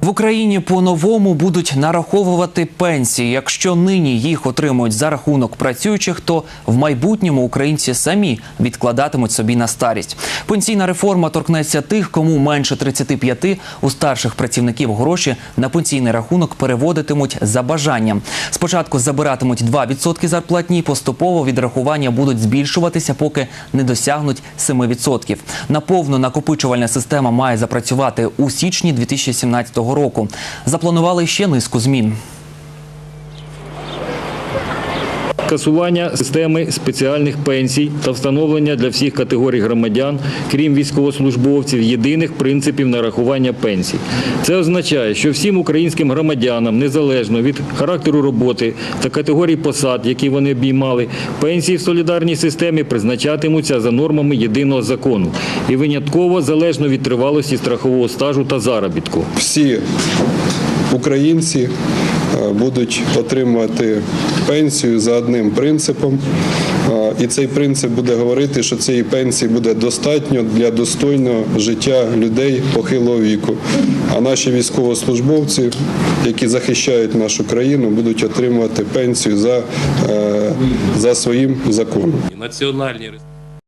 В Україні по-новому будуть нараховувати пенсії. Якщо нині їх отримують за рахунок працюючих, то в майбутньому українці самі відкладатимуть собі на старість. Пенсійна реформа торкнеться тих, кому менше 35, у старших працівників гроші на пенсійний рахунок переводитимуть за бажанням. Спочатку забиратимуть 2% зарплатні, поступово відрахування будуть збільшуватися, поки не досягнуть 7%. Наповну накопичувальна система має запрацювати у січні 2017 року. Запланували ще низку змін. Скасування системи спеціальних пенсій та встановлення для всіх категорій громадян, крім військовослужбовців, єдиних принципів нарахування пенсій. Це означає, що всім українським громадянам, незалежно від характеру роботи та категорій посад, які вони обіймали, пенсії в солідарній системі призначатимуться за нормами єдиного закону і винятково залежно від тривалості страхового стажу та заробітку. всі українці будуть отримувати пенсію за одним принципом. Е, І цей принцип буде говорити, що цієї пенсії буде достатньо для достойного життя людей похилого віку. А наші військовослужбовці, які захищають нашу країну, будуть отримувати пенсію за, е, за своїм законом. національні.